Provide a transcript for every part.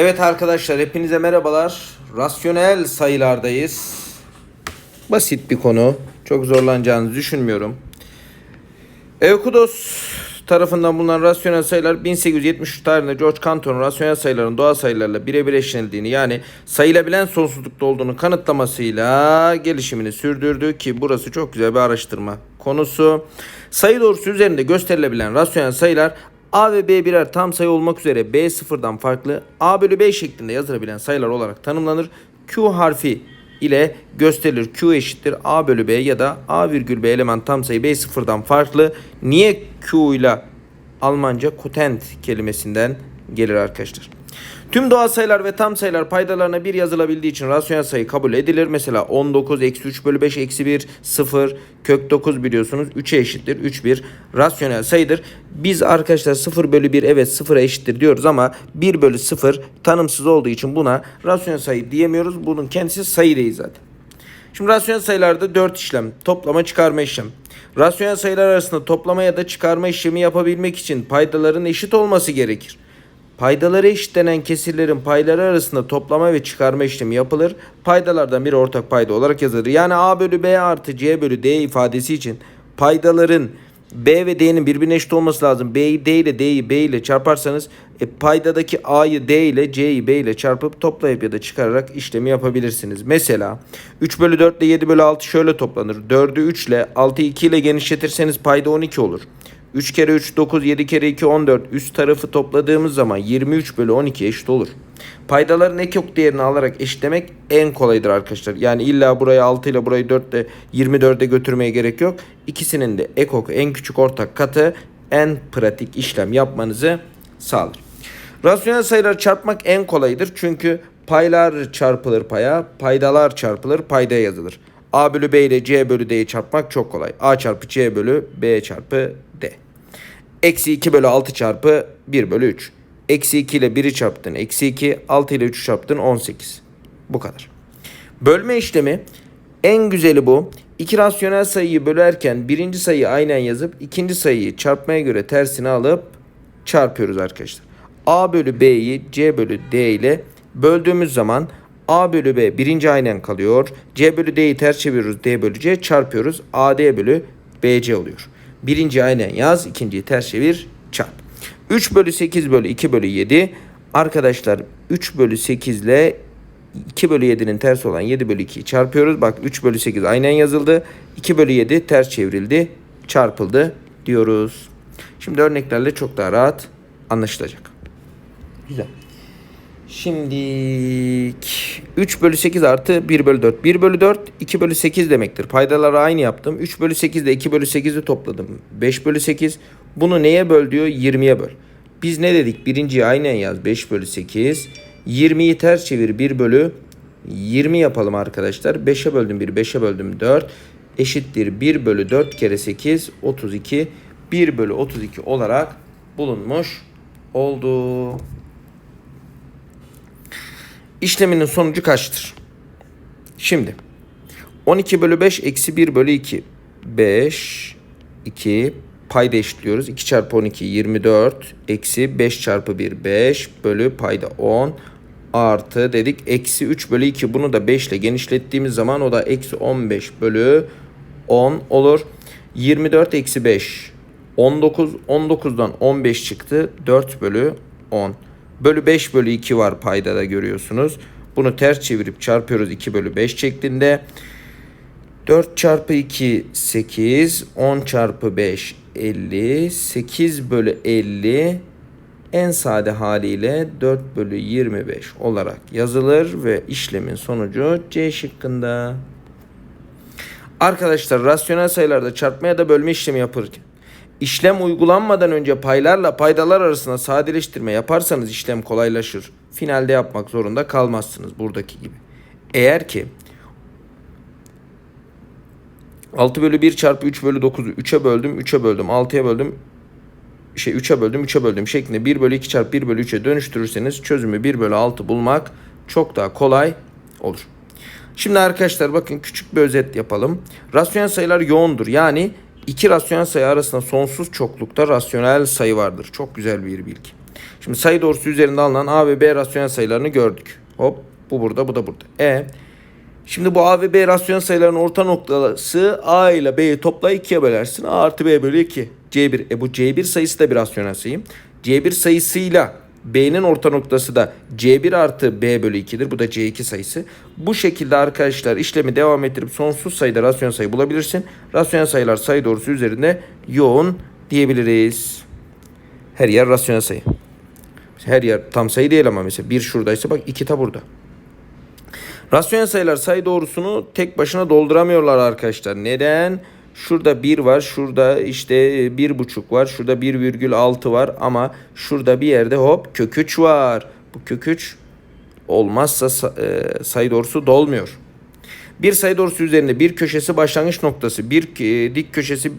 Evet arkadaşlar hepinize merhabalar. Rasyonel sayılardayız. Basit bir konu. Çok zorlanacağınızı düşünmüyorum. Euclides tarafından bulunan rasyonel sayılar 1873 tarihinde George Cantor'un rasyonel sayıların doğal sayılarla birebir eşlenildiğini yani sayılabilen sonsuzlukta olduğunu kanıtlamasıyla gelişimini sürdürdü ki burası çok güzel bir araştırma konusu. Sayı doğrusu üzerinde gösterilebilen rasyonel sayılar A ve B birer tam sayı olmak üzere B sıfırdan farklı A bölü B şeklinde yazılabilen sayılar olarak tanımlanır. Q harfi ile gösterilir. Q eşittir A bölü B ya da A virgül B element tam sayı B sıfırdan farklı. Niye Q ile Almanca kotent kelimesinden gelir arkadaşlar. Tüm doğal sayılar ve tam sayılar paydalarına bir yazılabildiği için rasyonel sayı kabul edilir. Mesela 19, eksi 3 bölü 5, eksi 1, 0, kök 9 biliyorsunuz. 3'e eşittir. 3 bir rasyonel sayıdır. Biz arkadaşlar 0 bölü 1 evet 0'a eşittir diyoruz ama 1 bölü 0 tanımsız olduğu için buna rasyonel sayı diyemiyoruz. Bunun kendisi sayı değil zaten. Şimdi rasyonel sayılarda 4 işlem. Toplama çıkarma işlem. Rasyonel sayılar arasında toplama ya da çıkarma işlemi yapabilmek için paydaların eşit olması gerekir. Paydaları eşitlenen kesirlerin payları arasında toplama ve çıkarma işlemi yapılır. Paydalardan biri ortak payda olarak yazılır. Yani A bölü B artı C bölü D ifadesi için paydaların B ve D'nin birbirine eşit olması lazım. B'yi D ile D'yi B ile çarparsanız e, paydadaki A'yı D ile C'yi B ile çarpıp toplayıp ya da çıkararak işlemi yapabilirsiniz. Mesela 3 bölü 4 ile 7 bölü 6 şöyle toplanır. 4'ü 3 ile 6'yı 2 ile genişletirseniz payda 12 olur. 3 kere 3 9 7 kere 2 14 üst tarafı topladığımız zaman 23 bölü 12 eşit olur. Paydaların ekok değerini alarak eşitlemek en kolaydır arkadaşlar. Yani illa burayı 6 ile burayı 4 ile 24'e götürmeye gerek yok. İkisinin de ekok en küçük ortak katı en pratik işlem yapmanızı sağlar. Rasyonel sayılar çarpmak en kolaydır. Çünkü paylar çarpılır paya, paydalar çarpılır paydaya yazılır. A bölü B ile C bölü D'yi çarpmak çok kolay. A çarpı C bölü B çarpı D. Eksi 2 bölü 6 çarpı 1 bölü 3. Eksi 2 ile 1'i çarptın. Eksi 2. 6 ile 3'ü çarptın. 18. Bu kadar. Bölme işlemi en güzeli bu. İki rasyonel sayıyı bölerken birinci sayıyı aynen yazıp ikinci sayıyı çarpmaya göre tersini alıp çarpıyoruz arkadaşlar. A bölü B'yi C bölü D ile böldüğümüz zaman A bölü B birinci aynen kalıyor. C bölü D'yi ters çeviriyoruz. D bölü C çarpıyoruz. AD bölü BC oluyor. Birinci aynen yaz. ikinciyi ters çevir çarp. 3 bölü 8 bölü 2 bölü 7. Arkadaşlar 3 bölü 8 ile 2 bölü 7'nin tersi olan 7 bölü 2'yi çarpıyoruz. Bak 3 bölü 8 aynen yazıldı. 2 bölü 7 ters çevrildi. Çarpıldı diyoruz. Şimdi örneklerle çok daha rahat anlaşılacak. Güzel. Şimdi 3 bölü 8 artı 1 bölü 4. 1 bölü 4 2 bölü 8 demektir. Paydaları aynı yaptım. 3 bölü 8 ile 2 bölü 8'i topladım. 5 bölü 8. Bunu neye böl diyor? 20'ye böl. Biz ne dedik? Birinciyi aynen yaz. 5 bölü 8. 20'yi ters çevir. 1 bölü 20 yapalım arkadaşlar. 5'e böldüm 1. 5'e böldüm 4. Eşittir 1 bölü 4 kere 8. 32. 1 bölü 32 olarak bulunmuş oldu. İşleminin sonucu kaçtır? Şimdi 12 bölü 5 eksi 1 bölü 2. 5 2 payda eşitliyoruz. 2 çarpı 12 24 eksi 5 çarpı 1 5 bölü payda 10 artı dedik eksi 3 bölü 2 bunu da 5 ile genişlettiğimiz zaman o da eksi 15 bölü 10 olur. 24 eksi 5 19 19'dan 15 çıktı 4 bölü 10 bölü 5 bölü 2 var payda da görüyorsunuz. Bunu ters çevirip çarpıyoruz 2 bölü 5 şeklinde. 4 çarpı 2 8, 10 çarpı 5 50, 8 bölü 50 en sade haliyle 4 bölü 25 olarak yazılır ve işlemin sonucu C şıkkında. Arkadaşlar rasyonel sayılarda çarpma ya da bölme işlemi yapılırken işlem uygulanmadan önce paylarla paydalar arasında sadeleştirme yaparsanız işlem kolaylaşır. Finalde yapmak zorunda kalmazsınız buradaki gibi. Eğer ki 6 bölü 1 çarpı 3 bölü 9'u 3'e böldüm 3'e böldüm 6'ya böldüm şey 3'e böldüm 3'e böldüm şeklinde 1 bölü 2 çarpı 1 bölü 3'e dönüştürürseniz çözümü 1 bölü 6 bulmak çok daha kolay olur. Şimdi arkadaşlar bakın küçük bir özet yapalım. Rasyonel sayılar yoğundur. Yani iki rasyonel sayı arasında sonsuz çoklukta rasyonel sayı vardır. Çok güzel bir bilgi. Şimdi sayı doğrusu üzerinde alınan A ve B rasyonel sayılarını gördük. Hop bu burada bu da burada. E Şimdi bu A ve B rasyonel sayıların orta noktası A ile B'yi topla 2'ye bölersin. A artı B bölü 2. C1. E bu C1 sayısı da bir rasyonel sayı. C1 sayısıyla B'nin orta noktası da C1 artı B bölü 2'dir. Bu da C2 sayısı. Bu şekilde arkadaşlar işlemi devam ettirip sonsuz sayıda rasyonel sayı bulabilirsin. Rasyonel sayılar sayı doğrusu üzerinde yoğun diyebiliriz. Her yer rasyonel sayı. Her yer tam sayı değil ama mesela bir şuradaysa bak iki ta burada. Rasyonel sayılar sayı doğrusunu tek başına dolduramıyorlar arkadaşlar. Neden? Şurada 1 var. Şurada işte 1,5 var. Şurada 1,6 var. Ama şurada bir yerde hop kök 3 var. Bu kök 3 olmazsa e, sayı doğrusu dolmuyor. Bir sayı doğrusu üzerinde bir köşesi başlangıç noktası, bir e, dik köşesi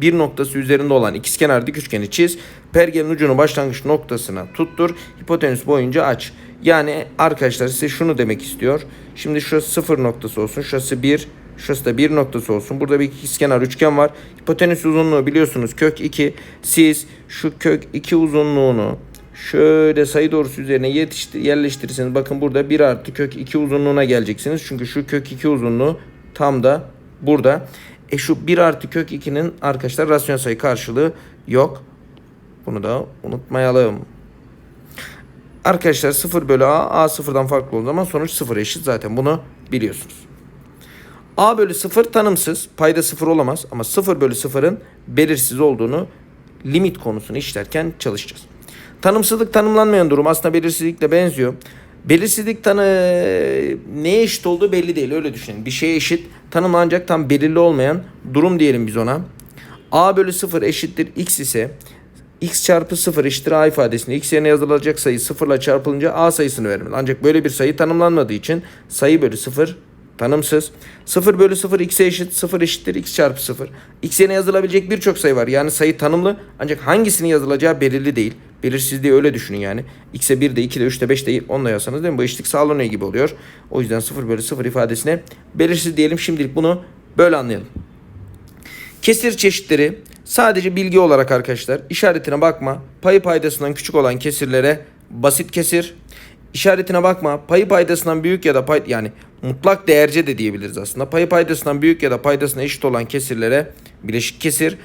bir noktası üzerinde olan ikizkenar dik üçgeni çiz. Pergenin ucunu başlangıç noktasına tuttur. Hipotenüs boyunca aç. Yani arkadaşlar size şunu demek istiyor. Şimdi şurası sıfır noktası olsun. Şurası bir. Şurası da bir noktası olsun. Burada bir ikizkenar üçgen var. Hipotenüs uzunluğu biliyorsunuz kök 2. Siz şu kök 2 uzunluğunu şöyle sayı doğrusu üzerine yetiştir, yerleştirirseniz bakın burada 1 artı kök 2 uzunluğuna geleceksiniz. Çünkü şu kök 2 uzunluğu tam da burada. E şu 1 artı kök 2'nin arkadaşlar rasyonel sayı karşılığı yok. Bunu da unutmayalım. Arkadaşlar 0 bölü A, A sıfırdan farklı olduğu zaman sonuç 0 eşit zaten bunu biliyorsunuz. A bölü 0 tanımsız. Payda 0 olamaz ama 0 bölü 0'ın belirsiz olduğunu limit konusunu işlerken çalışacağız. Tanımsızlık tanımlanmayan durum aslında belirsizlikle benziyor. Belirsizlik tanı neye eşit olduğu belli değil öyle düşünün. Bir şeye eşit tanımlanacak tam belirli olmayan durum diyelim biz ona. A bölü 0 eşittir x ise x çarpı 0 eşittir a ifadesinde x yerine yazılacak sayı 0 ile çarpılınca a sayısını vermeli. Ancak böyle bir sayı tanımlanmadığı için sayı bölü 0 tanımsız. 0 bölü 0 x'e eşit 0 eşittir x çarpı 0. x yerine yazılabilecek birçok sayı var. Yani sayı tanımlı ancak hangisinin yazılacağı belirli değil. Belirsizliği öyle düşünün yani. x'e 1 de 2 de 3 de 5 de 10 da yazsanız değil mi? Bu eşitlik sağlanıyor gibi oluyor. O yüzden 0 bölü 0 ifadesine belirsiz diyelim. Şimdilik bunu böyle anlayalım. Kesir çeşitleri sadece bilgi olarak arkadaşlar işaretine bakma. Payı paydasından küçük olan kesirlere basit kesir. İşaretine bakma. Payı paydasından büyük ya da pay yani mutlak değerce de diyebiliriz aslında. Payı paydasından büyük ya da paydasına eşit olan kesirlere bileşik kesir.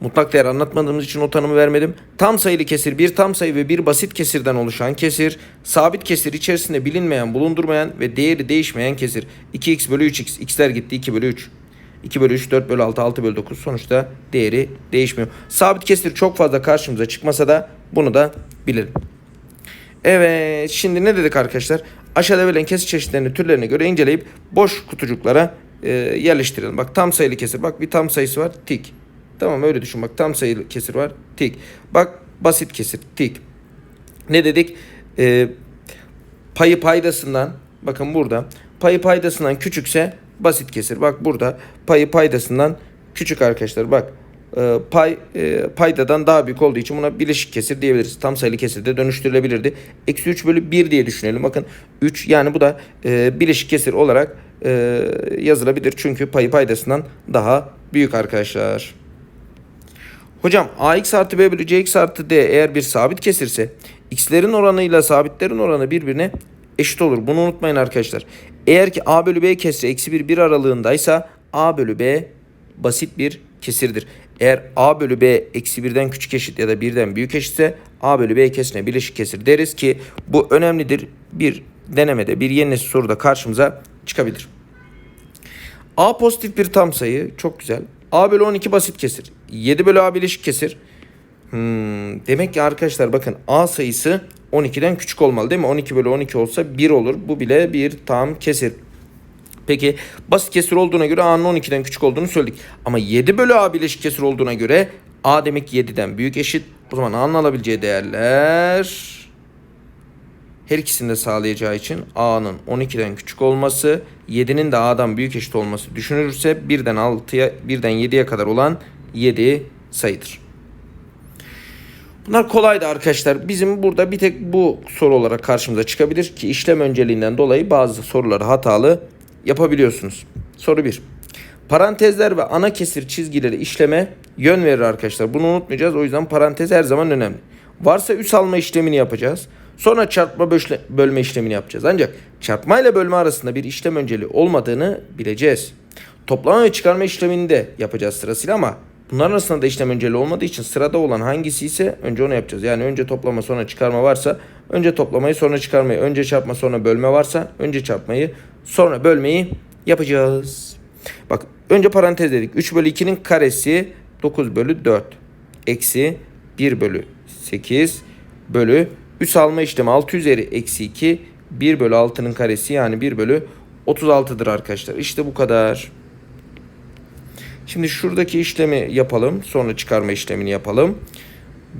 Mutlak değer anlatmadığımız için o tanımı vermedim. Tam sayılı kesir bir tam sayı ve bir basit kesirden oluşan kesir. Sabit kesir içerisinde bilinmeyen, bulundurmayan ve değeri değişmeyen kesir. 2x bölü 3x. x'ler gitti 2 bölü 3. 2 bölü 3, 4 bölü 6, 6 bölü 9 sonuçta değeri değişmiyor. Sabit kesir çok fazla karşımıza çıkmasa da bunu da bilelim. Evet şimdi ne dedik arkadaşlar? Aşağıda verilen kesir çeşitlerini türlerine göre inceleyip boş kutucuklara e, yerleştirelim. Bak tam sayılı kesir. Bak bir tam sayısı var. Tik. Tamam öyle düşün. Bak tam sayılı kesir var. Tik. Bak basit kesir. Tik. Ne dedik? E, payı paydasından bakın burada payı paydasından küçükse basit kesir. Bak burada payı paydasından küçük arkadaşlar. Bak e, pay e, paydadan daha büyük olduğu için buna bileşik kesir diyebiliriz. Tam sayılı kesir de dönüştürülebilirdi. Eksi 3 bölü 1 diye düşünelim. Bakın 3 yani bu da e, bileşik kesir olarak e, yazılabilir. Çünkü payı paydasından daha büyük arkadaşlar. Hocam ax artı b bölü cx artı d eğer bir sabit kesirse x'lerin oranıyla sabitlerin oranı birbirine eşit olur. Bunu unutmayın arkadaşlar. Eğer ki a bölü b kesri eksi 1 1 aralığındaysa a bölü b basit bir kesirdir. Eğer a bölü b eksi 1'den küçük eşit ya da 1'den büyük eşitse a bölü b kesrine bileşik kesir deriz ki bu önemlidir. Bir denemede bir yeni nesil soruda karşımıza çıkabilir. A pozitif bir tam sayı. Çok güzel. A bölü 12 basit kesir. 7 bölü A bileşik kesir. Hmm, demek ki arkadaşlar bakın A sayısı 12'den küçük olmalı değil mi? 12 bölü 12 olsa 1 olur. Bu bile bir tam kesir. Peki basit kesir olduğuna göre A'nın 12'den küçük olduğunu söyledik. Ama 7 bölü A bileşik kesir olduğuna göre A demek ki 7'den büyük eşit. O zaman A'nın alabileceği değerler her ikisini de sağlayacağı için A'nın 12'den küçük olması, 7'nin de A'dan büyük eşit olması düşünülürse 1'den 6'ya 1'den 7'ye kadar olan 7 sayıdır. Bunlar kolaydı arkadaşlar. Bizim burada bir tek bu soru olarak karşımıza çıkabilir ki işlem önceliğinden dolayı bazı soruları hatalı yapabiliyorsunuz. Soru 1. Parantezler ve ana kesir çizgileri işleme yön verir arkadaşlar. Bunu unutmayacağız. O yüzden parantez her zaman önemli. Varsa üs alma işlemini yapacağız. Sonra çarpma bölme işlemini yapacağız. Ancak çarpma ile bölme arasında bir işlem önceliği olmadığını bileceğiz. Toplama ve çıkarma işlemini de yapacağız sırasıyla ama bunların arasında da işlem önceliği olmadığı için sırada olan hangisi ise önce onu yapacağız. Yani önce toplama sonra çıkarma varsa önce toplamayı sonra çıkarmayı, önce çarpma sonra bölme varsa önce çarpmayı sonra bölmeyi yapacağız. Bak önce parantez dedik. 3 bölü 2'nin karesi 9 bölü 4. Eksi 1 bölü 8 bölü üs alma işlemi 6 üzeri eksi 2 1 bölü 6'nın karesi yani 1 bölü 36'dır arkadaşlar. İşte bu kadar. Şimdi şuradaki işlemi yapalım. Sonra çıkarma işlemini yapalım.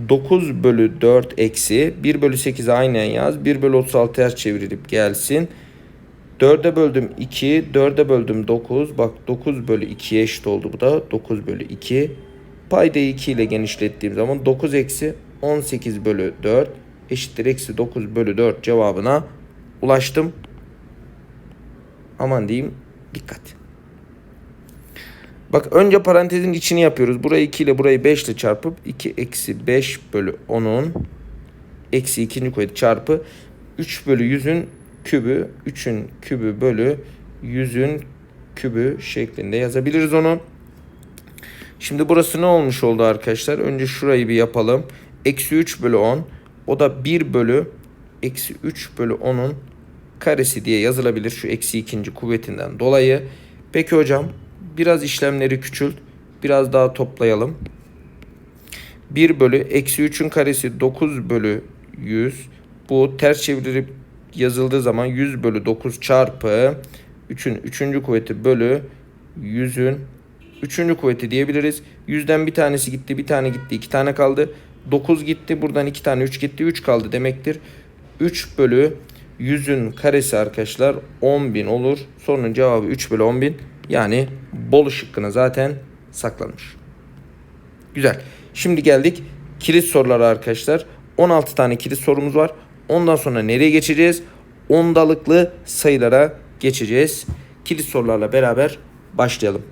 9 bölü 4 eksi 1 bölü 8 aynen yaz. 1 bölü 36 ters çevirilip gelsin. 4'e böldüm 2, 4'e böldüm 9. Bak 9 bölü 2'ye eşit oldu bu da. 9 bölü 2. Paydayı 2 ile genişlettiğim zaman 9 eksi 18 bölü 4 eşittir eksi 9 bölü 4 cevabına ulaştım. Aman diyeyim dikkat. Bak önce parantezin içini yapıyoruz. Burayı 2 ile burayı 5 ile çarpıp 2 eksi 5 bölü 10'un eksi ikinci kuvveti çarpı 3 bölü 100'ün kübü 3'ün kübü bölü 100'ün kübü şeklinde yazabiliriz onu. Şimdi burası ne olmuş oldu arkadaşlar? Önce şurayı bir yapalım. Eksi 3 bölü 10. O da 1 bölü eksi 3 bölü 10'un karesi diye yazılabilir. Şu eksi ikinci kuvvetinden dolayı. Peki hocam biraz işlemleri küçült. Biraz daha toplayalım. 1 bölü eksi 3'ün karesi 9 bölü 100. Bu ters çevirip yazıldığı zaman 100 bölü 9 çarpı 3'ün 3. kuvveti bölü 100'ün 3. kuvveti diyebiliriz. 100'den bir tanesi gitti, bir tane gitti, 2 tane kaldı. 9 gitti, buradan 2 tane 3 gitti, 3 kaldı demektir. 3 bölü 100'ün karesi arkadaşlar 10.000 olur. Sorunun cevabı 3 bölü 10.000. Yani Bolu şıkkına zaten saklanmış. Güzel. Şimdi geldik kilit sorulara arkadaşlar. 16 tane kilit sorumuz var. Ondan sonra nereye geçeceğiz? Ondalıklı sayılara geçeceğiz. Kilit sorularla beraber başlayalım.